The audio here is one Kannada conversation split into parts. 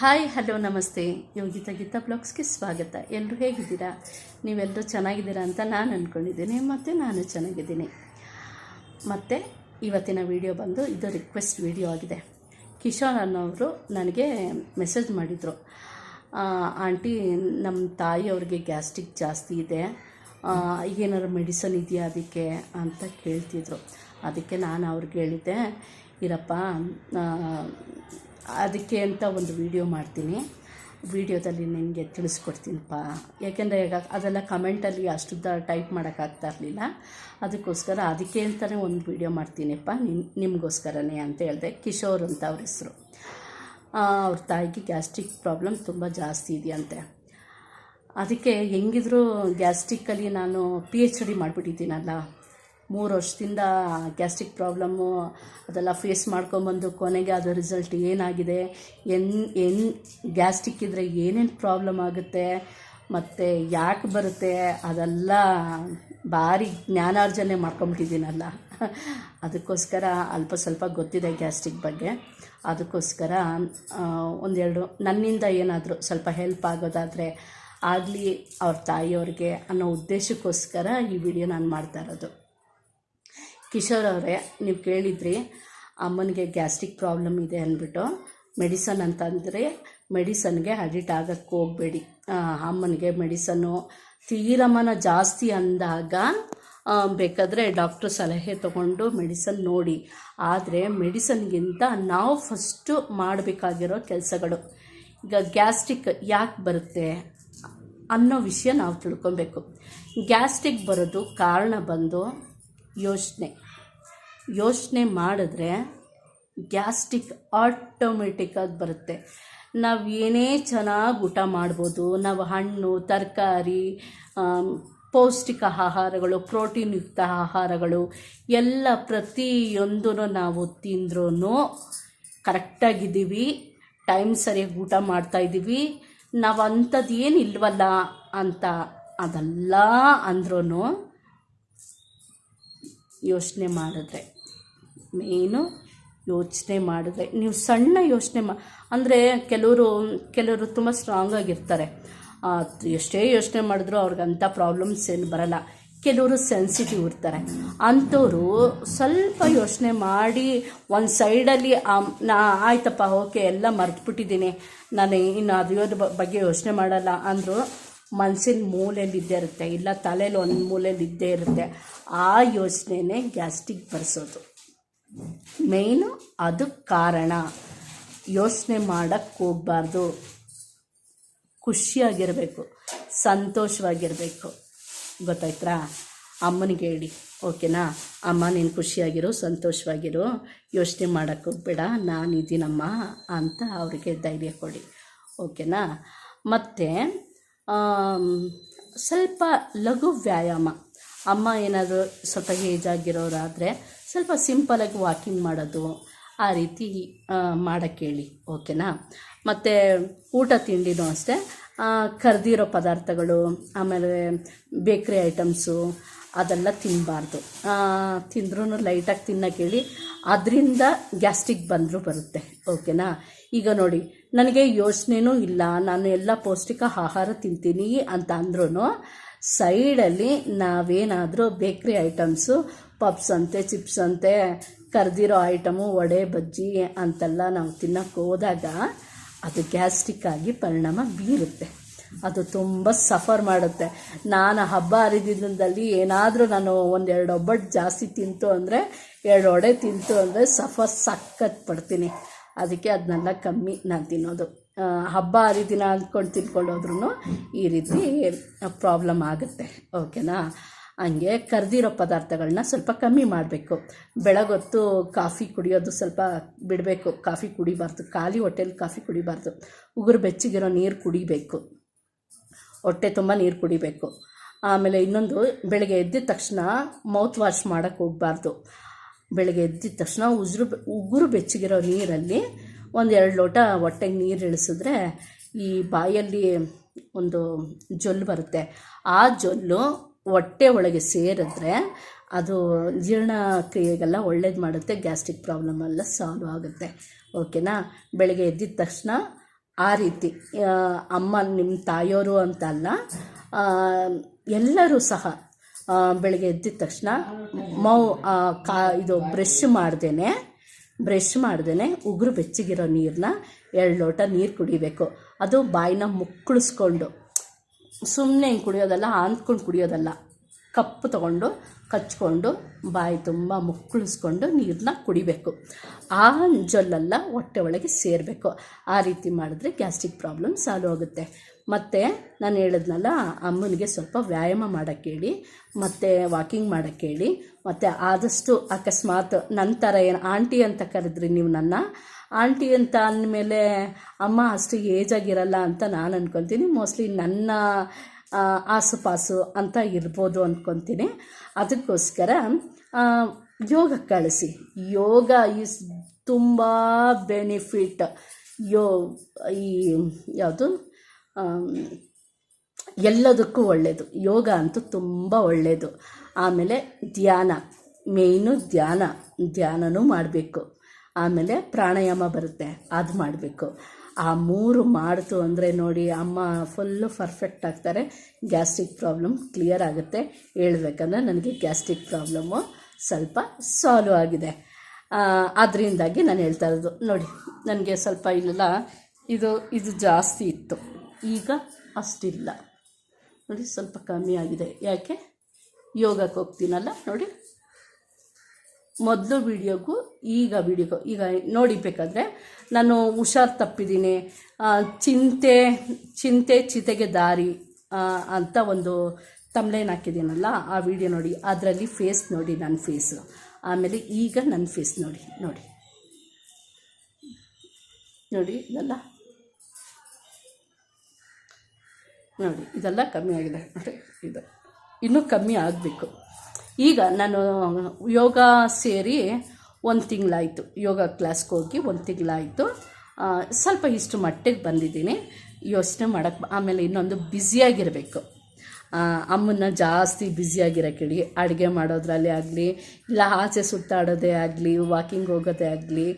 ಹಾಯ್, ಹಲೋ, ನಮಸ್ತೆ. ಯೋಗಿತಾ ಗೀತಾ ಬ್ಲಾಗ್ಸ್ಗೆ ಸ್ವಾಗತ. ಎಲ್ಲರೂ ಹೇಗಿದ್ದೀರಾ? ನೀವೆಲ್ಲರೂ ಚೆನ್ನಾಗಿದ್ದೀರಾ ಅಂತ ನಾನು ಅಂದ್ಕೊಂಡಿದ್ದೀನಿ ಮತ್ತು ನಾನು ಚೆನ್ನಾಗಿದ್ದೀನಿ. ಮತ್ತು ಇವತ್ತಿನ ವಿಡಿಯೋ ಬಂದು ಇದು ರಿಕ್ವೆಸ್ಟ್ ವಿಡಿಯೋ ಆಗಿದೆ. ಕಿಶೋರ್ ಅನ್ನೋರು ನನಗೆ ಮೆಸೇಜ್ ಮಾಡಿದರು. ಆಂಟಿ ನಮ್ಮ ತಾಯಿಯವ್ರಿಗೆ ಗ್ಯಾಸ್ಟ್ರಿಕ್ ಜಾಸ್ತಿ ಇದೆ. ಏನಾದ್ರು ಮೆಡಿಸನ್ ಇದೆಯಾ ಅದಕ್ಕೆ? ಅಂತ ಕೇಳ್ತಿದ್ರು. ಅದಕ್ಕೆ ನಾನು ಅವ್ರಿಗೆ ಹೇಳಿದ್ದೆ, ಇರಪ್ಪ ಅದಕ್ಕೆ ಅಂತ ಒಂದು ವಿಡಿಯೋ ಮಾಡ್ತೀನಿ. ವಿಡಿಯೋದಲ್ಲಿ ನಿಮಗೆ ತಿಳಿಸ್ಕೊಡ್ತೀನಪ್ಪ. ಯಾಕೆಂದರೆ ಈಗ ಅದೆಲ್ಲ ಕಮೆಂಟಲ್ಲಿ ಅಷ್ಟುದ್ದ ಟೈಪ್ ಮಾಡೋಕ್ಕಾಗ್ತಾ ಇರಲಿಲ್ಲ. ಅದಕ್ಕೋಸ್ಕರ ಅದಕ್ಕೆ ಅಂತಲೇ ಒಂದು ವಿಡಿಯೋ ಮಾಡ್ತೀನಿಪ್ಪ. ನಿಮ್, ನಿಮಗೋಸ್ಕರನೇ ಅಂತ ಹೇಳಿದೆ. ಕಿಶೋರ್ ಅಂತ ಅವ್ರ ಹೆಸರು. ಅವ್ರ ತಾಯಿಗೆ ಗ್ಯಾಸ್ಟ್ರಿಕ್ ಪ್ರಾಬ್ಲಮ್ ತುಂಬ ಜಾಸ್ತಿ ಇದೆಯಂತೆ. ಅದಕ್ಕೆ ಹೆಂಗಿದ್ರು ಗ್ಯಾಸ್ಟ್ರಿಕ್ಕಲ್ಲಿ ನಾನು ಪಿ ಎಚ್ ಡಿ ಮಾಡಿಬಿಟ್ಟಿದ್ದೀನಲ್ಲ. ಮೂರು ವರ್ಷದಿಂದ ಗ್ಯಾಸ್ಟ್ರಿಕ್ ಪ್ರಾಬ್ಲಮ್ಮು ಅದೆಲ್ಲ ಫೇಸ್ ಮಾಡ್ಕೊಂಬಂದು ಕೊನೆಗೆ ಅದು ರಿಸಲ್ಟ್ ಏನಾಗಿದೆ, ಎನ್ ಎನ್, ಗ್ಯಾಸ್ಟ್ರಿಕ್ ಇದ್ದರೆ ಏನೇನು ಪ್ರಾಬ್ಲಮ್ ಆಗುತ್ತೆ, ಮತ್ತು ಯಾಕೆ ಬರುತ್ತೆ, ಅದೆಲ್ಲ ಭಾರಿ ಜ್ಞಾನಾರ್ಜನೆ ಮಾಡ್ಕೊಂಬಿಟ್ಟಿದ್ದೀನಲ್ಲ. ಅದಕ್ಕೋಸ್ಕರ ಅಲ್ಪ ಸ್ವಲ್ಪ ಗೊತ್ತಿದೆ ಗ್ಯಾಸ್ಟ್ರಿಕ್ ಬಗ್ಗೆ. ಅದಕ್ಕೋಸ್ಕರ ಒಂದೆರಡು, ನನ್ನಿಂದ ಏನಾದರೂ ಸ್ವಲ್ಪ ಹೆಲ್ಪ್ ಆಗೋದಾದರೆ ಆಗಲಿ ಅವ್ರ ತಾಯಿಯವ್ರಿಗೆ ಅನ್ನೋ ಉದ್ದೇಶಕ್ಕೋಸ್ಕರ ಈ ವಿಡಿಯೋ ನಾನು ಮಾಡ್ತಾ ಇರೋದು. ಕಿಶೋರ್ ಅವರೇ, ನೀವು ಕೇಳಿದ್ರಿ, ಅಮ್ಮನಿಗೆ ಗ್ಯಾಸ್ಟ್ರಿಕ್ ಪ್ರಾಬ್ಲಮ್ ಇದೆ ಅಂದ್ಬಿಟ್ಟು ಮೆಡಿಸನ್ ಅಂತಂದರೆ ಮೆಡಿಸನ್ಗೆ ಅಡಿಟ್ ಆಗಕ್ಕೆ ಹೋಗಬೇಡಿ. ಅಮ್ಮನಿಗೆ ಮೆಡಿಸನ್ನು ತೀರಮನ ಜಾಸ್ತಿ ಅಂದಾಗ ಬೇಕಾದರೆ ಡಾಕ್ಟ್ರು ಸಲಹೆ ತಗೊಂಡು ಮೆಡಿಸನ್ ನೋಡಿ. ಆದರೆ ಮೆಡಿಸನ್ಗಿಂತ ನಾವು ಫಸ್ಟು ಮಾಡಬೇಕಾಗಿರೋ ಕೆಲಸಗಳು. ಈಗ ಗ್ಯಾಸ್ಟ್ರಿಕ್ ಯಾಕೆ ಬರುತ್ತೆ ಅನ್ನೋ ವಿಷಯ ನಾವು ತಿಳ್ಕೊಬೇಕು. ಗ್ಯಾಸ್ಟ್ರಿಕ್ ಬರೋದು ಕಾರಣ ಬಂದು ಯೋಚನೆ. ಯೋಚನೆ ಮಾಡಿದ್ರೆ ಗ್ಯಾಸ್ಟ್ರಿಕ್ ಆಟೋಮೆಟಿಕ್ಕಾಗಿ ಬರುತ್ತೆ. ನಾವು ಏನೇ ಚೆನ್ನಾಗಿ ಊಟ ಮಾಡ್ಬೋದು, ನಾವು ಹಣ್ಣು, ತರಕಾರಿ ಪೌಷ್ಟಿಕ ಆಹಾರಗಳು ಪ್ರೋಟೀನ್ ಯುಕ್ತ ಆಹಾರಗಳು, ಎಲ್ಲ ಪ್ರತಿಯೊಂದೂ ನಾವು ತಿಂದ್ರೂ ಕರೆಕ್ಟಾಗಿದ್ದೀವಿ, ಟೈಮ್ ಸರಿಯಾಗಿ ಊಟ ಮಾಡ್ತಾಯಿದ್ದೀವಿ ನಾವು ಅಂಥದ್ದು ಏನು ಇಲ್ವಲ್ಲ ಅಂತ ಅದೆಲ್ಲ ಅಂದ್ರೂ ಯೋಚನೆ ಮಾಡಿದ್ರೆ. ಮೇನು ಯೋಚನೆ ಮಾಡಿದ್ರೆ. ನೀವು ಸಣ್ಣ ಯೋಚನೆ ಮಾ ಅಂದರೆ ಕೆಲವರು ಕೆಲವರು ತುಂಬ ಸ್ಟ್ರಾಂಗ್ ಆಗಿರ್ತಾರೆ. ಆ, ಎಷ್ಟೇ ಯೋಚನೆ ಮಾಡಿದ್ರು ಅಂಥ ಪ್ರಾಬ್ಲಮ್ಸ್ ಏನು ಬರಲ್ಲ. ಕೆಲವರು ಸೆನ್ಸಿಟಿವ್ ಇರ್ತಾರೆ. ಅಂಥವ್ರು ಸ್ವಲ್ಪ ಯೋಚನೆ ಮಾಡಿ ಒಂದು ಸೈಡಲ್ಲಿ ನಾ ಆಯ್ತಪ್ಪ ಓಕೆ ಎಲ್ಲ ಮರೆತ್ಬಿಟ್ಟಿದ್ದೀನಿ. ನಾನು ಇನ್ನು ಅದ್ರ ಬಗ್ಗೆ ಯೋಚನೆ ಮಾಡಲ್ಲ ಅಂದರು ಮನಸ್ಸಿನ ಮೂಲೆಯಲ್ಲಿ ಇರುತ್ತೆ, ಇಲ್ಲ ತಲೆಯಲ್ಲಿ ಒಂದು ಮೂಲೆಯಲ್ಲಿ ಇದ್ದೇ ಇರುತ್ತೆ, ಆ ಯೋಚನೆನೇ ಗ್ಯಾಸ್ಟಿಕ್ ಬರ್ಸೋದು. ಮೇಯ್ನು ಅದು ಕಾರಣ. ಯೋಚನೆ ಮಾಡೋಕ್ಕೆ ಹೋಗಬಾರ್ದು. ಖುಷಿಯಾಗಿರಬೇಕು, ಸಂತೋಷವಾಗಿರಬೇಕು. ಗೊತ್ತಾಯ್ತಾ ಅಮ್ಮನಿಗೆ ಹೇಳಿ, ಓಕೆನಾ? ಅಮ್ಮ, ನೀನು ಖುಷಿಯಾಗಿರು, ಸಂತೋಷವಾಗಿರು, ಯೋಚನೆ ಮಾಡೋಕ್ಕೆ ಹೋಗ್ಬೇಡ ನಾನಿದ್ದೀನಮ್ಮ ಅಂತ ಅವರಿಗೆ ಧೈರ್ಯ ಕೊಡಿ, ಓಕೆನಾ? ಮತ್ತು ಸ್ವಲ್ಪ ಲಘು ವ್ಯಾಯಾಮ. ಅಮ್ಮ ಏನಾದರೂ ಸ್ವಲ್ಪ ಏಜಾಗಿರೋರಾದರೆ ಸ್ವಲ್ಪ ಸಿಂಪಲಾಗಿ ವಾಕಿಂಗ್ ಮಾಡೋದು, ಆ ರೀತಿ ಮಾಡೋಕ್ಕೆ ಹೇಳಿ ಓಕೆನಾ ಮತ್ತು ಊಟ ತಿಂಡಿನೂ ಅಷ್ಟೇ ಕರೆದಿರೋ ಪದಾರ್ಥಗಳು, ಆಮೇಲೆ ಬೇಕ್ರಿ ಐಟಮ್ಸು ಅದೆಲ್ಲ ತಿನ್ನಬಾರ್ದು ತಿಂದ್ರೂ ಲೈಟಾಗಿ ತಿನ್ನೋಕೆ ಹೇಳಿ ಅದರಿಂದ ಗ್ಯಾಸ್ಟ್ರಿಕ್ ಬಂದರೂ ಬರುತ್ತೆ. ಓಕೆನಾ ಈಗ ನೋಡಿ, ನನಗೆ ಯೋಚನೆನೂ ಇಲ್ಲ. ನಾನು ಎಲ್ಲ ಪೌಷ್ಟಿಕ ಆಹಾರ ತಿಂತೀನಿ ಅಂತ ಅಂದ್ರೂ ಸೈಡಲ್ಲಿ ನಾವೇನಾದರೂ ಬೇಕ್ರಿ ಐಟಮ್ಸು ಪಪ್ಸ್ ಅಂತೆ ಚಿಪ್ಸ್ ಅಂತೆ, ಕರೆದಿರೋ ಐಟಮು ವಡೆ, ಬಜ್ಜಿ ಅಂತೆಲ್ಲ ನಾವು ತಿನ್ನೋಕ್ಕೆ ಹೋದಾಗ ಅದು ಗ್ಯಾಸ್ಟ್ರಿಕ್ ಆಗಿ ಪರಿಣಾಮ ಬೀರುತ್ತೆ. ಅದು ತುಂಬ ಸಫರ್ ಮಾಡುತ್ತೆ. ನಾನು ಹಬ್ಬ ಹರಿದಿನದಲ್ಲಿ ಏನಾದರೂ ನಾನು ಒಂದೆರಡು ಒಬ್ಬಟ್ಟು ಜಾಸ್ತಿ ತಿಂತು ಅಂದರೆ, ಎರಡು ಒಡೆ ತಿಂತು ಅಂದರೆ ಸಫರ್ ಸಖತ್ ಪಡ್ತೀನಿ. ಅದಕ್ಕೆ ಅದನ್ನೆಲ್ಲ ಕಮ್ಮಿ ನಾನು ತಿನ್ನೋದು. ಹಬ್ಬ ಹರಿದಿನ ಅಂದ್ಕೊಂಡು ತಿನ್ಕೊಂಡೋದ್ರೂ ಈ ರೀತಿ ಪ್ರಾಬ್ಲಮ್ ಆಗುತ್ತೆ. ಓಕೆನಾ ಹಂಗೆ ಕರೆದಿರೋ ಪದಾರ್ಥಗಳನ್ನ ಸ್ವಲ್ಪ ಕಮ್ಮಿ ಮಾಡಬೇಕು. ಬೆಳಗೊತ್ತು ಕಾಫಿ ಕುಡಿಯೋದು ಸ್ವಲ್ಪ ಬಿಡಬೇಕು. ಕಾಫಿ ಕುಡಿಬಾರ್ದು. ಖಾಲಿ ಹೊಟ್ಟೆಲಿ ಕಾಫಿ ಕುಡಿಬಾರ್ದು. ಉಗುರು ಬೆಚ್ಚಗಿರೋ ನೀರು ಕುಡಿಬೇಕು. ಹೊಟ್ಟೆ ತುಂಬ ನೀರು ಕುಡಿಬೇಕು. ಆಮೇಲೆ ಇನ್ನೊಂದು, ಬೆಳಗ್ಗೆ ಎದ್ದಿದ ತಕ್ಷಣ ಮೌತ್ ವಾಶ್ ಮಾಡೋಕ್ಕೆ ಹೋಗಬಾರ್ದು. ಬೆಳಗ್ಗೆ ಎದ್ದಿದ ತಕ್ಷಣ ಉಜ್ರು ಉಗುರು ಬೆಚ್ಚಗಿರೋ ನೀರಲ್ಲಿ ಒಂದು ಎರಡು ಲೋಟ ಹೊಟ್ಟೆಗೆ ನೀರು ಇಳಿಸಿದ್ರೆ ಈ ಬಾಯಲ್ಲಿ ಒಂದು ಜೊಲ್ಲು ಬರುತ್ತೆ. ಆ ಜೊಲ್ಲು ಹೊಟ್ಟೆ ಒಳಗೆ ಸೇರಿದ್ರೆ ಅದು ಜೀರ್ಣಕ್ರಿಯೆಗೆಲ್ಲ ಒಳ್ಳೇದು ಮಾಡುತ್ತೆ, ಗ್ಯಾಸ್ಟ್ರಿಕ್ ಪ್ರಾಬ್ಲಮ್ ಎಲ್ಲ ಸಾಲ್ವ್ ಆಗುತ್ತೆ. ಓಕೆನಾ? ಬೆಳಗ್ಗೆ ಎದ್ದಿದ ತಕ್ಷಣ ಆ ರೀತಿ ಅಮ್ಮ ನಿಮ್ಮ ತಾಯಿಯವರು ಅಂತಲ್ಲ ಅಲ್ಲ ಎಲ್ಲರೂ ಸಹ ಬೆಳಗ್ಗೆ ಎದ್ದಿದ ತಕ್ಷಣ ಮೌ ಕಾ, ಇದು ಬ್ರಷ್ ಮಾಡ್ದೇನೆ ಬ್ರಷ್ ಮಾಡ್ದೇನೆ ಉಗುರು ಬೆಚ್ಚಗಿರೋ ನೀರನ್ನ ಎರಡು ಲೋಟ ನೀರು ಕುಡಿಬೇಕು. ಅದು ಬಾಯಿನ ಮುಕ್ಕಳಿಸ್ಕೊಂಡು ಸುಮ್ಮನೆ ಹಿಂಗೆ ಕುಡಿಯೋದಲ್ಲ ಅಂದ್ಕೊಂಡು ಕುಡಿಯೋದಲ್ಲ. ಕಪ್ಪು ತಗೊಂಡು ಕಚ್ಕೊಂಡು ಬಾಯಿ ತುಂಬ ಮುಕ್ಕಳಿಸ್ಕೊಂಡು ನೀರನ್ನ ಕುಡಿಬೇಕು. ಆ ಜೊಲ್ಲೆಲ್ಲ ಹೊಟ್ಟೆ ಒಳಗೆ ಸೇರಬೇಕು. ಆ ರೀತಿ ಮಾಡಿದ್ರೆ ಗ್ಯಾಸ್ಟ್ರಿಕ್ ಪ್ರಾಬ್ಲಮ್ ಸಾಲ್ವ್ ಆಗುತ್ತೆ. ಮತ್ತು ನಾನು ಹೇಳಿದ್ನಲ್ಲ, ಅಮ್ಮನಿಗೆ ಸ್ವಲ್ಪ ವ್ಯಾಯಾಮ ಮಾಡೋಕ್ಕೆ ಹೇಳಿ, ಮತ್ತು ವಾಕಿಂಗ್ ಮಾಡೋಕ್ಕೆ ಹೇಳಿ, ಮತ್ತು ಆದಷ್ಟು ಅಕಸ್ಮಾತ್ ನಂತರ ಏನು ಆಂಟಿ ಅಂತ ಕರೆದ್ರಿ ನೀವು ನನ್ನ, ಆಂಟಿ ಅಂತ ಅಂದಮೇಲೆ ಅಮ್ಮ ಅಷ್ಟು ಏಜ್ ಆಗಿರಲ್ಲ ಅಂತ ನಾನು ಅಂದ್ಕೊಳ್ತೀನಿ ಮೋಸ್ಟ್ಲಿ ನನ್ನ ಆಸುಪಾಸು ಅಂತ ಇರ್ಬೋದು ಅಂದ್ಕೊತೀನಿ ಅದಕ್ಕೋಸ್ಕರ ಯೋಗ ಕಳಿಸಿ. ಯೋಗ ಈಸ್ ತುಂಬ ಬೆನಿಫಿಟ್ ಯೋ, ಈ, ಯಾವುದು? ಎಲ್ಲದಕ್ಕೂ ಒಳ್ಳೆಯದು ಯೋಗ ಅಂತೂ ತುಂಬ ಒಳ್ಳೆಯದು ಆಮೇಲೆ ಧ್ಯಾನ. ಮೇಯ್ನು ಧ್ಯಾನ. ಧ್ಯಾನನೂ ಮಾಡಬೇಕು. ಆಮೇಲೆ ಪ್ರಾಣಾಯಾಮ ಬರುತ್ತೆ. ಅದು ಮಾಡಬೇಕು. ಆ ಮೂರು ಮಾಡಿತು ಅಂದರೆ ನೋಡಿ, ಅಮ್ಮ ಫುಲ್ಲು ಪರ್ಫೆಕ್ಟ್ ಆಗ್ತಾರೆ. ಗ್ಯಾಸ್ಟ್ರಿಕ್ ಪ್ರಾಬ್ಲಮ್ ಕ್ಲಿಯರ್ ಆಗುತ್ತೆ. ಹೇಳ್ಬೇಕಂದ್ರೆ ನನಗೆ ಗ್ಯಾಸ್ಟ್ರಿಕ್ ಪ್ರಾಬ್ಲಮ್ಮು ಸ್ವಲ್ಪ ಸಾಲ್ವ್ ಆಗಿದೆ. ಅದರಿಂದಾಗಿ ನಾನು ಹೇಳ್ತಾ ಇರೋದು. ನೋಡಿ, ನನಗೆ ಸ್ವಲ್ಪ ಇಲ್ಲ ಇದು ಇದು ಜಾಸ್ತಿ ಇತ್ತು. ಈಗ ಅಷ್ಟಿಲ್ಲ. ನೋಡಿ, ಸ್ವಲ್ಪ ಕಮ್ಮಿ ಆಗಿದೆ. ಯಾಕೆ? ಯೋಗಕ್ಕೆ ಹೋಗ್ತೀನಲ್ಲ, ನೋಡಿ. ಮೊದಲು ವೀಡಿಯೋಗೂ ಈಗ ವೀಡಿಯೋಗೂ ಈಗ ನೋಡಿ ಬೇಕಾದರೆ ನಾನು ಹುಷಾರು ತಪ್ಪಿದ್ದೀನಿ. ಚಿಂತೆ ಚಿಂತೆ ಚಿತೆಗೆ ದಾರಿ ಅಂತ ಒಂದು ತಮ್ಲೇನ್ ಹಾಕಿದ್ದೀನಲ್ಲ, ಆ ವಿಡಿಯೋ ನೋಡಿ. ಅದರಲ್ಲಿ ಫೇಸ್ ನೋಡಿ ನನ್ನ ಫೇಸು ಆಮೇಲೆ ಈಗ ನನ್ನ ಫೇಸ್ ನೋಡಿ ನೋಡಿ. ನೋಡಿ, ಇದೆಲ್ಲ. ನೋಡಿ, ಇದೆಲ್ಲ ಕಮ್ಮಿ ಆಗಿದೆ. ನೋಡಿ, ಇದು. ಇನ್ನೂ ಕಮ್ಮಿ ಆಗಬೇಕು. ಈಗ ನಾನು ಯೋಗ ಸೇರಿ ಒಂದು ತಿಂಗಳಾಯಿತು. ಯೋಗ ಕ್ಲಾಸ್ಗೆ ಹೋಗಿ ಒಂದು ತಿಂಗಳಾಯಿತು. ಸ್ವಲ್ಪ ಇಷ್ಟು ಮಟ್ಟಿಗೆ ಬಂದಿದ್ದೀನಿ. ಯೋಚನೆ ಮಾಡೋಕ್ಕೆ ಆಮೇಲೆ ಇನ್ನೊಂದು ಬ್ಯುಸಿಯಾಗಿರಬೇಕು. ಅಮ್ಮನ್ನ ಜಾಸ್ತಿ ಬ್ಯುಸಿಯಾಗಿರೋಕೆ ಹೇಳಿ ಅಡುಗೆ ಮಾಡೋದ್ರಲ್ಲೇ ಆಗಲಿ, ಇಲ್ಲ ಆಚೆ ಸುತ್ತಾಡೋದೇ ಆಗಲಿ, ವಾಕಿಂಗ್ ಹೋಗೋದೇ ಆಗಲಿ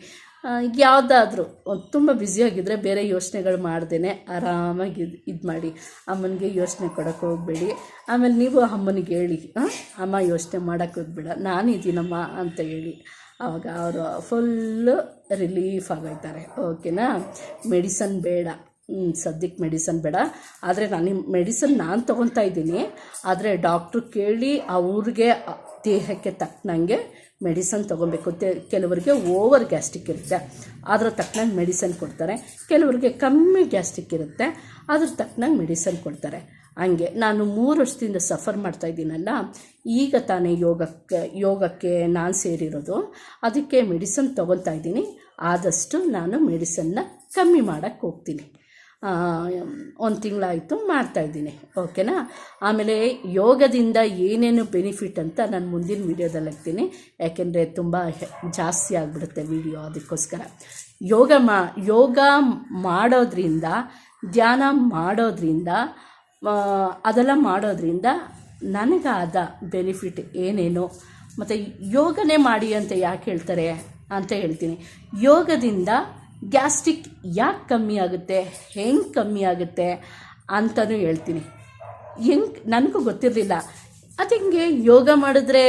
ಯಾವುದಾದ್ರೂ ತುಂಬ ಬ್ಯುಸಿಯಾಗಿದ್ದರೆ ಬೇರೆ ಯೋಚನೆಗಳು ಮಾಡ್ದೇ ಆರಾಮಾಗಿ ಇದು ಇದು ಮಾಡಿ. ಅಮ್ಮನಿಗೆ ಯೋಚನೆ ಕೊಡೋಕ್ಕೆ ಹೋಗಬೇಡಿ. ಆಮೇಲೆ ನೀವು ಅಮ್ಮನಿಗೆ ಹೇಳಿ ಅಮ್ಮ ಯೋಚನೆ ಮಾಡೋಕ್ಕೆ ಹೋಗ್ಬೇಡ. ನಾನಿದ್ದೀನಮ್ಮ ಅಂತ ಹೇಳಿ. ಆವಾಗ ಅವರು ಫುಲ್ಲು ರಿಲೀಫ್ ಆಗೋಯ್ತಾರೆ. ಓಕೆನಾ ಮೆಡಿಸನ್ ಬೇಡ. ಸದ್ಯಕ್ಕೆ ಮೆಡಿಸನ್ ಬೇಡ. ಆದರೆ ನಾನು ಮೆಡಿಸನ್ ನಾನು ತೊಗೊತಾ ಇದ್ದೀನಿ. ಆದರೆ ಡಾಕ್ಟ್ರು ಕೇಳಿ ಅವ್ರಿಗೆ ದೇಹಕ್ಕೆ ತಕ್ಕನಂಗೆ ಮೆಡಿಸನ್ ತೊಗೊಬೇಕು. ಕೆಲವರಿಗೆ ಓವರ್ ಗ್ಯಾಸ್ಟಿಕ್ ಇರುತ್ತೆ. ಅದರ ತಕ್ಕನಂಗೆ ಮೆಡಿಸನ್ ಕೊಡ್ತಾರೆ. ಕೆಲವರಿಗೆ ಕಮ್ಮಿ ಗ್ಯಾಸ್ಟಿಕ್ ಇರುತ್ತೆ. ಅದ್ರ ತಕ್ಕನಂಗೆ ಮೆಡಿಸನ್ ಕೊಡ್ತಾರೆ. ಹಂಗೆ ನಾನು ಮೂರು ವರ್ಷದಿಂದ ಸಫರ್ ಮಾಡ್ತಾ ಇದ್ದೀನಲ್ಲ, ಈಗ ತಾನೇ ಯೋಗಕ್ಕೆ ಯೋಗಕ್ಕೆ ನಾನು ಸೇರಿರೋದು. ಅದಕ್ಕೆ ಮೆಡಿಸನ್ ತೊಗೊತಾ ಇದ್ದೀನಿ. ಆದಷ್ಟು ನಾನು ಮೆಡಿಸನ್ನ ಕಮ್ಮಿ ಮಾಡೋಕ್ಕೆ ಹೋಗ್ತೀನಿ. ಒಂದು ತಿಂಗಳಾಯಿತು ಮಾಡ್ತಾಯಿದ್ದೀನಿ ಓಕೆನಾ? ಆಮೇಲೆ ಯೋಗದಿಂದ ಏನೇನು ಬೆನಿಫಿಟ್ ಅಂತ ನಾನು ಮುಂದಿನ ವೀಡಿಯೋದಲ್ಲಿ ಹಾಕ್ತೀನಿ. ಯಾಕೆಂದರೆ ತುಂಬ ಜಾಸ್ತಿ ಆಗಿಬಿಡುತ್ತೆ ವಿಡಿಯೋ ಅದಕ್ಕೋಸ್ಕರ. ಯೋಗ ಮಾ, ಯೋಗ ಮಾಡೋದ್ರಿಂದ, ಧ್ಯಾನ ಮಾಡೋದ್ರಿಂದ ಅದೆಲ್ಲ ಮಾಡೋದ್ರಿಂದ ನನಗಾದ ಬೆನಿಫಿಟ್ ಏನೇನು. ಮತ್ತು ಯೋಗನೇ ಮಾಡಿ ಅಂತ ಯಾಕೆ ಹೇಳ್ತಾರೆ ಅಂತ ಹೇಳ್ತೀನಿ. ಯೋಗದಿಂದ ಗ್ಯಾಸ್ಟ್ರಿಕ್ ಯಾಕೆ ಕಮ್ಮಿ ಆಗುತ್ತೆ? ಹೆಂಗೆ ಕಮ್ಮಿ ಆಗುತ್ತೆ ಅಂತಲೂ ಹೇಳ್ತೀನಿ. ಹೆಂಗೆ, ನನಗೂ ಗೊತ್ತಿರಲಿಲ್ಲ. ಅದು ಹಿಂಗೆ ಯೋಗ ಮಾಡಿದ್ರೆ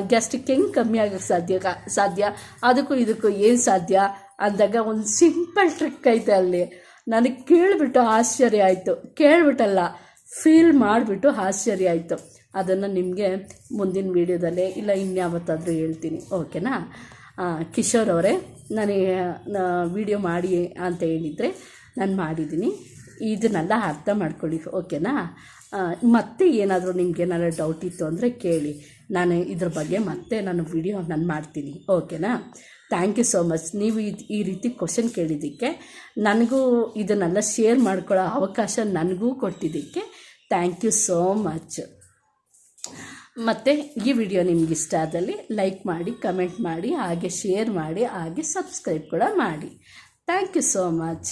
ಗ್ಯಾಸ್ಟ್ರಿಕ್ ಹೆಂಗೆ ಕಮ್ಮಿ ಆಗೋಕ್ಕೆ ಸಾಧ್ಯ ಸಾಧ್ಯ? ಅದಕ್ಕೂ ಇದಕ್ಕೂ ಏನು ಸಾಧ್ಯ? ಅಂದಾಗ ಒಂದು ಸಿಂಪಲ್ ಟ್ರಿಕ್ ಐತೆ ಅಲ್ಲಿ. ನನಗೆ ಕೇಳಿಬಿಟ್ಟು ಆಶ್ಚರ್ಯ ಆಯಿತು. ಕೇಳಿಬಿಟ್ಟಲ್ಲ, ಫೀಲ್ ಮಾಡಿಬಿಟ್ಟು ಆಶ್ಚರ್ಯ ಆಯಿತು. ಅದನ್ನು ನಿಮಗೆ ಮುಂದಿನ ವೀಡಿಯೋದಲ್ಲೇ ಇಲ್ಲ ಇನ್ಯಾವತ್ತಾದರೂ ಹೇಳ್ತೀನಿ. ಓಕೆನಾ? ಕಿಶೋರ್ ಅವರೇ, ನನಗೆ ವಿಡಿಯೋ ಮಾಡಿ ಅಂತ ಹೇಳಿದರೆ ನಾನು ಮಾಡಿದ್ದೀನಿ. ಇದನ್ನೆಲ್ಲ ಅರ್ಥ ಮಾಡ್ಕೊಳ್ಳಿ, ಓಕೆನಾ? ಮತ್ತೆ ಏನಾದರೂ ನಿಮ್ಗೆ ಏನಾದರೂ ಡೌಟ್ ಇತ್ತು ಅಂದರೆ ಕೇಳಿ. ನಾನು ಇದ್ರ ಬಗ್ಗೆ ಮತ್ತೆ ನಾನು ವಿಡಿಯೋ ನಾನು ಮಾಡ್ತೀನಿ, ಓಕೆನಾ? ಥ್ಯಾಂಕ್ ಯು ಸೋ ಮಚ್ ನೀವು ಇದು, ಈ ರೀತಿ ಕ್ವಶನ್ ಕೇಳಿದ್ದಕ್ಕೆ, ನನಗೂ ಇದನ್ನೆಲ್ಲ ಶೇರ್ ಮಾಡ್ಕೊಳ್ಳೋ ಅವಕಾಶ ನನಗೂ ಕೊಟ್ಟಿದ್ದಕ್ಕೆ ಥ್ಯಾಂಕ್ ಯು ಸೋ ಮಚ್ ಮತ್ತು ಈ ವಿಡಿಯೋ ನಿಮ್ಗೆ ಇಷ್ಟ ಆದಲ್ಲಿ ಲೈಕ್ ಮಾಡಿ ಕಮೆಂಟ್ ಮಾಡಿ, ಹಾಗೆ ಶೇರ್ ಮಾಡಿ, ಹಾಗೆ ಸಬ್ಸ್ಕ್ರೈಬ್ ಕೂಡ ಮಾಡಿ. Thank you so much